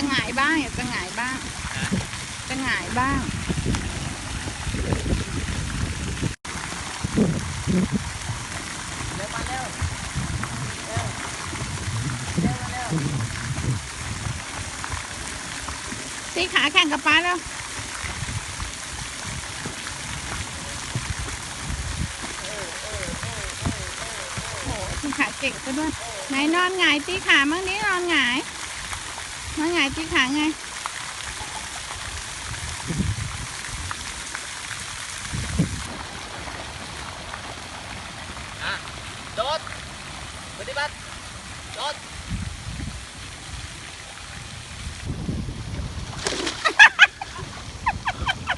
จะหงายบ้าง อยากจะหงายบ้าง จะหงายบ้าง เร็วมาเร็ว เร็ว เร็วมาเร็วตีขาแข่งกับป้าแล้วตีขาเก่งซะด้วยไหนนอนหงายตีขามั่งนี้นอน nó ngay chiếc hàng ngay à, đốt mới đi bắt. Đốt